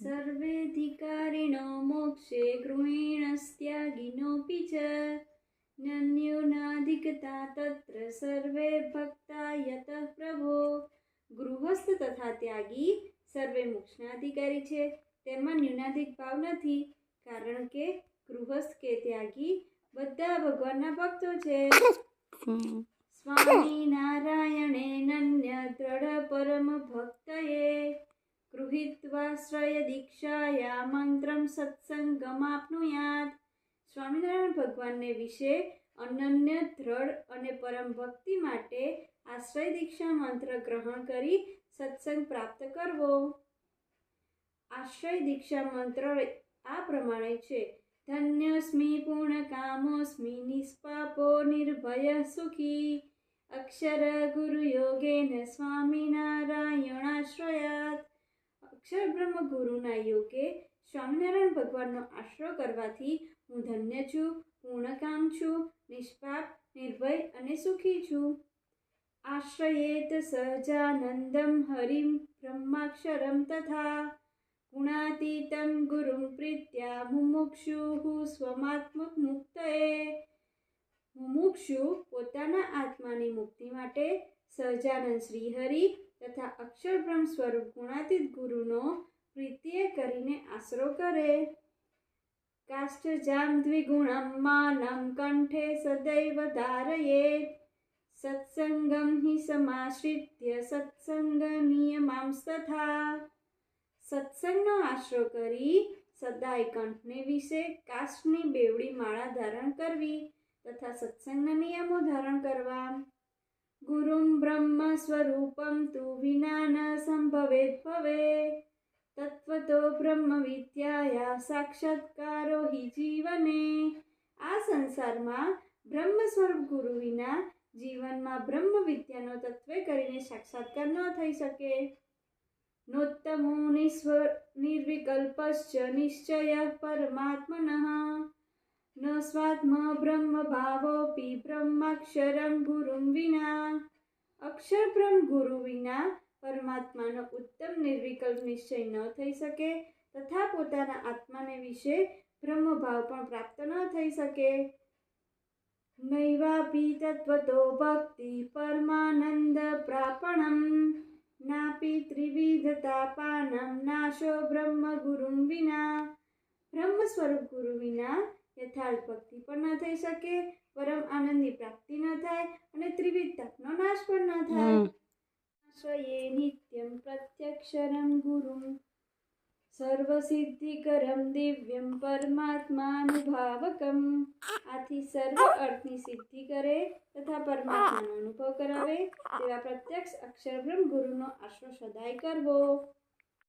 સર્વેધિકારિણો મોક્ષે ગૃહિણસ્ત્યાગિનોપી ચ નન્યોનાધિકતા તત્ર સર્વે ભક્તા યત પ્રભો ગૃહસ્થ તથા ત્યાગી સર્વે મોક્ષના અધિકારી છે તેમાં ન્યૂનાધિક ભાવ નથી કારણ કે ગૃહસ્થ કે ત્યાગી બધા ભગવાનના ભક્તો છે। સ્વામી નારાયણે નન્ય દ્રઢ પરમ ભક્તયે ગૃહીત્વાશ્રય દીક્ષાયા મંત્રમ સત્સંગમાપ્નુયાત સ્વામિનારાયણ ભગવાનને વિશે અનન્ય દ્રઢ અને પરમ ભક્તિ માટે આશ્રય દીક્ષા મંત્ર ગ્રહણ કરી સત્સંગ પ્રાપ્ત કરવો। આશ્રય દીક્ષા મંત્ર આ પ્રમાણે છે, ધન્યસ્મિ પૂર્ણ કામોસ્મિ નિષ્પાપો નિર્ભય સુખી, અક્ષર ગુરુ યોગેન સ્વામિનારાયણાશ્રયાત અક્ષર બ્રહ્મ ગુરુના યોગે સ્વામિનારાયણ ભગવાનનો આશરો કરવાથી હું ધન્ય છું, પૂર્ણકામ છું, નિષ્પાપ, નિર્ભય અને સુખી છું. આશ્રયેત સહજાનંદમ હરિમ બ્રહ્માક્ષરમ તથા ગુણાતીતમ ગુરુમ પ્રીત્યા મુમુક્ષુ સ્વમાત્મક મુક્તએ મુમુક્ષુ પોતાના આત્માની મુક્તિ માટે સહજાનંદ શ્રીહરિ તથા અક્ષર બ્રહ્મ સ્વરૂપ ગુણાતીત ગુરુનો પ્રીતિએ કરીને આશરો કરે. કાષ્ઠજામ દ્વિગુણમ માનમ કંઠે સદૈવ ધારયે. સત્સંગમ હિ સમાશ્રિત્ય સત્સંગ નિયમાંસ્તથા. સત્સંગનો આશરો કરી સદાય કંઠને વિશે કાષ્ટની બેવડી માળા ધારણ કરવી તથા સત્સંગના નિયમો ધારણ કરવા. ગુરુમ બ્રહ્મ સ્વરૂપમ તુ વિના ન સંભવેત ભવે તત્વતો બ્રહ્મ વિદ્યાયા સાક્ષાત્કારો જીવને આ સંસારમાં બ્રહ્મ સ્વરૂપ ગુરુ વિના જીવનમાં બ્રહ્મ વિદ્યાનો તત્વે કરીને સાક્ષાત્કાર ન થઈ શકે નોત્તમો નિસ્વ નિર્વિકલ્પશ્ચ નિશ્ચય પરમાત્મનઃ સ્વાત્મ બ્રહ્મ ભાવોપી બ્રહ્માક્ષરમ ગુરુમ વિના અક્ષર બ્રહ્મ ગુરુ વિના પરમાત્માનો ઉત્તમ નિર્વિકલ્પ નિશ્ચય ન થઈ શકે તથા પોતાના આત્માને વિશે બ્રહ્મભાવ પણ પ્રાપ્ત ન થઈ શકે નૈવાપી તત્વતો ભક્તિ પરમાનંદ પ્રાપણમ નાપી ત્રિવિધતાપાનમ નાશો બ્રહ્મ ગુરુમ વિના બ્રહ્મ સ્વરૂપ ગુરુ વિના યથાર્થ ભક્તિ પણ ન થઈ શકે પરમ આનંદની પ્રાપ્તિ ન થાય અને ત્રિવિધ તાપનો નાશ પણ ન થાય. સ્વયે નિત્યમ પ્રત્યક્ષરમ ગુરુમ. સર્વસિદ્ધિકરમ દિવ્યમ પરમાત્માનુભાવકમ. આથી સર્વ અર્થની સિદ્ધિ કરે તથા પરમાત્માનો અનુભવ કરાવે તેવા પ્રત્યક્ષ અક્ષર બ્રહ્મ ગુરુનો આશ્રય સદાય કરવો.